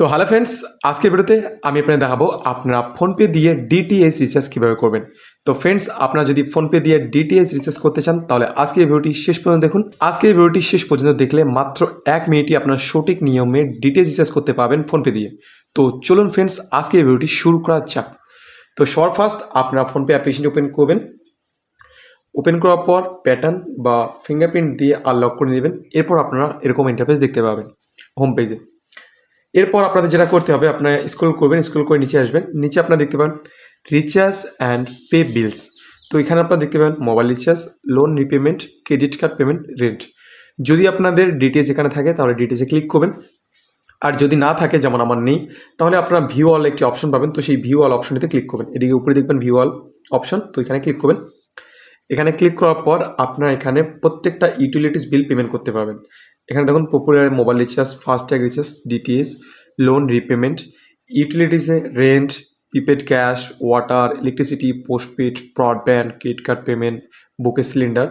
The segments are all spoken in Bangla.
সো হ্যালো ফ্রেন্ডস আজকের ভিডিওতে আমি আপনাদের দেখাবো আপনারা ফোনপে দিয়ে ডিটিএস রিচার্জ কীভাবে করবেন। তো ফ্রেন্ডস আপনারা যদি ফোনপে দিয়ে ডিটিএস রিচার্জ করতে চান, তাহলে আজকে এই ভিডিওটি শেষ পর্যন্ত দেখুন। আজকে এই ভিডিওটি শেষ পর্যন্ত দেখলে মাত্র এক মিনিটই আপনার সঠিক নিয়মে ডিটিএস রিচার্জ করতে পারবেন ফোনপে দিয়ে। তো চলুন ফ্রেন্ডস আজকে এই ভিডিওটি শুরু করা যাক। তো সর ফার্স্ট আপনারা ফোনপে অ্যাপ্লিকেশন ওপেন করবেন। ওপেন করার পর প্যাটার্ন বা ফিঙ্গারপ্রিন্ট দিয়ে আনলক করে নেবেন। এরপর আপনারা এরকম ইন্টারফেস দেখতে পাবেন। হোম পেজে এরপর আপনাদের যেটা করতে হবে, আপনারা স্ক্রল করবেন স্ক্রল করে নিচে আসবেন। নিচে আপনারা দেখতে পাবেন রিচার্জ অ্যান্ড পে বিলস তো এখানে আপনারা দেখতে পাবেন mobile recharge loan repayment credit card payment rent যদি আপনাদের ডিটেলস এখানে থাকে, তাহলে ডিটেলসে ক্লিক করবেন। আর যদি না থাকে, যেমন আমার নেই, তাহলে আপনারা ভিউ অল একটি অপশন পাবেন। তো সেই ভিউ অল অপশনটিতে ক্লিক করবেন। এদিকে উপরে দেখবেন ভিউ অল অপশন তো এখানে ক্লিক করবেন। এখানে ক্লিক করার পর আপনারা এখানে প্রত্যেকটা ইউটিলিটিস বিল পেমেন্ট করতে পারবেন। এখানে দেখুন popular mobile recharge FASTag recharge DTS loan repayment ইউটিলিটিসে rent prepaid cash water electricity postpaid broadband credit card payment book a cylinder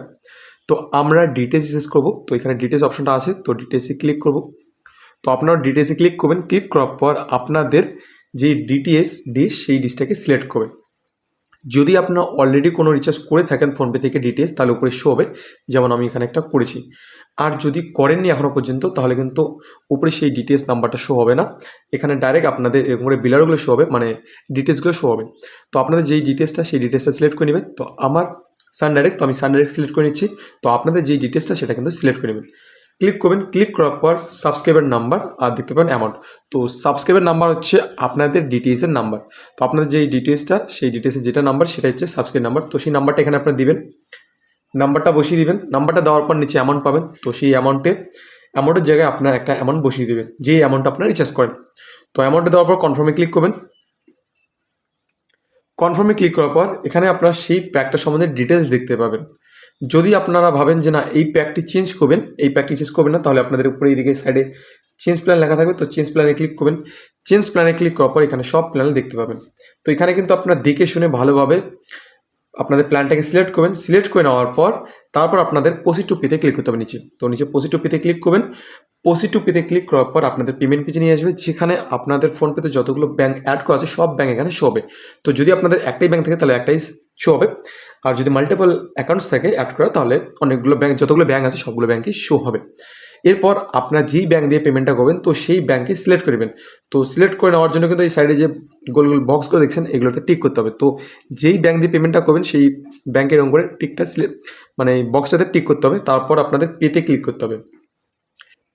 তো আমরা ডিটেলস রিচার্জ করব। তো এখানে ডিটেলস অপশনটা আছে। তো ডিটেলসে ক্লিক করব। তো আপনারা ডিটেলসে ক্লিক করবেন। ক্লিক করার পর আপনাদের যে ডিটিএস ডিশ সেই ডিশটাকে সিলেক্ট করবেন। যদি আপনারা অলরেডি কোনো রিচার্জ করে থাকেন ফোনপে থেকে ডিটেলস তাহলে উপরে শো হবে। যেমন আমি এখানে একটা করেছি। আর যদি করেননি এখনও পর্যন্ত, তাহলে কিন্তু উপরে সেই ডিটেলস নাম্বারটা শো হবে না। এখানে ডাইরেক্ট আপনাদের এরকম করে বিলারগুলো শো হবে মানে ডিটেলসগুলো শো হবে। তো আপনাদের যেই ডিটেলসটা সেই ডিটেলসটা সিলেক্ট করে নেবেন। তো আমার সান ডাইরেক্ট তো আমি সান ডাইরেক্ট সিলেক্ট করে নিচ্ছি। তো আপনাদের যেই ডিটেলসটা সেটা কিন্তু সিলেক্ট করে নেবেন। ক্লিক করবেন, ক্লিক করার পর সাবস্ক্রাইবার নাম্বার, আর দেখতে পাবেন অ্যামাউন্ট তো সাবস্ক্রাইবার নাম্বার হচ্ছে আপনাদের ডিটিএসের নাম্বার। তো আপনাদের যেই ডিটেলসটা সেই ডিটেলসের যেটা নাম্বার, সেটা হচ্ছে সাবস্ক্রাইব নাম্বার। তো সেই নাম্বারটা এখানে আপনারা দিবেন। নাম্বারটা বসিয়ে দিবেন। নাম্বারটা দেওয়ার পর নিচে অ্যামাউন্ট পাবেন। তো সেই অ্যামাউন্টে অ্যামাউন্টের জায়গায় আপনার একটা অ্যামাউন্ট বসিয়ে দেবেন। যেই অ্যামাউন্টটা আপনারা রিচার্জ করেন। তো অ্যামাউন্টটা দেওয়ার পর কনফার্মে ক্লিক করবেন। কনফার্মে ক্লিক করার পর এখানে আপনার সেই প্যাকটা সম্বন্ধে ডিটেলস দেখতে পাবেন। যদি আপনারা ভাবেন যে না, এই প্যাকটি চেঞ্জ করবেন, এই প্যাকটি চেঞ্জ করবেন না, তাহলে আপনাদের উপরে এইদিকে সাইডে চেঞ্জ প্ল্যান লেখা থাকবে। তো চেঞ্জ প্ল্যানে ক্লিক করবেন। চেঞ্জ প্ল্যানে ক্লিক করার পর এখানে সব প্ল্যান দেখতে পাবেন। তো এখানে কিন্তু আপনারা দেখে শুনে ভালোভাবে আপনাদের প্ল্যানটাকে সিলেক্ট করবেন। সিলেক্ট করে নেওয়ার পর তারপর আপনাদের পসি টু পেতে ক্লিক করতে হবে নিচে। তো নিচে পসি টু পেতে ক্লিক করবেন। পসি টু পেতে ক্লিক করার পর আপনাদের পেমেন্ট পেজে নিয়ে আসবে। যেখানে আপনাদের ফোনপেতে যতগুলো ব্যাঙ্ক অ্যাড করা আছে, সব ব্যাঙ্ক এখানে শো হবে। তো যদি আপনাদের একটাই ব্যাঙ্ক থাকে, তাহলে একটাই শো হবে। আর যদি মাল্টিপল অ্যাকাউন্টস থাকে অ্যাড করা, তাহলে অনেকগুলো ব্যাঙ্ক যতগুলো ব্যাঙ্ক আছে, সবগুলো ব্যাঙ্কই শো হবে। এরপর আপনার যেই ব্যাঙ্ক দিয়ে পেমেন্টটা করবেন, তো সেই ব্যাঙ্কে সিলেক্ট করবেন তো সিলেক্ট করে নেওয়ার জন্য কিন্তু এই সাইডে যে গোল গোল বক্সগুলো দেখছেন, এগুলোতে টিক করতে হবে। তো যেই ব্যাঙ্ক দিয়ে পেমেন্টটা করবেন, সেই ব্যাঙ্কের রঙ করে টিকটা সিলেক্ট মানে বক্সটাতে টিক করতে হবে। তারপর আপনাদের পেতে ক্লিক করতে হবে।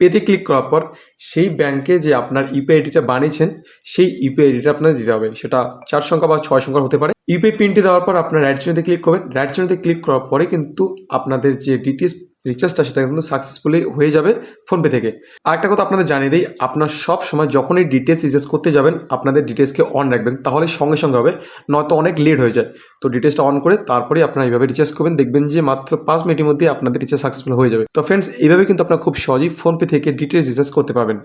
পেতে ক্লিক করার পর সেই ব্যাংকে যে আপনার ইউপিআই আইডিটা বানিয়েছেন, সেই ইউপিআই আইডিটা আপনাদের দিতে হবে। সেটা চার সংখ্যা বা ছয় সংখ্যা হতে পারে। ইউপিআই পিনটি দেওয়ার পর আপনার রাইট চিহ্নতে ক্লিক করবেন। রাইট চিহ্নতে ক্লিক করার পরে কিন্তু আপনাদের যে ডিটিএস রিচার্জটা সেটা কিন্তু সাকসেসফুলি হয়ে যাবে ফোনপে থেকে। আরেকটা কথা আপনাদের জানিয়ে দিই, আপনার সব সময় যখনই ডিটেলস রিচার্জ করতে যাবেন, আপনাদের ডিটেলসকে অন রাখবেন, তাহলে সঙ্গে সঙ্গে হবে, নয়তো অনেক লেট হয়ে যায়। তো ডিটেলসটা অন করে তারপরে আপনারা এইভাবে রিচার্জ করবেন, দেখবেন যে মাত্র পাঁচ মিনিটের মধ্যে আপনাদের রিচার্জ সাকসেসফুল হয়ে যাবে। তো ফ্রেন্ডস এইভাবে কিন্তু আপনারা খুব সহজেই ফোনপে থেকে ডিটেলস রিচার্জ করতে পারবেন।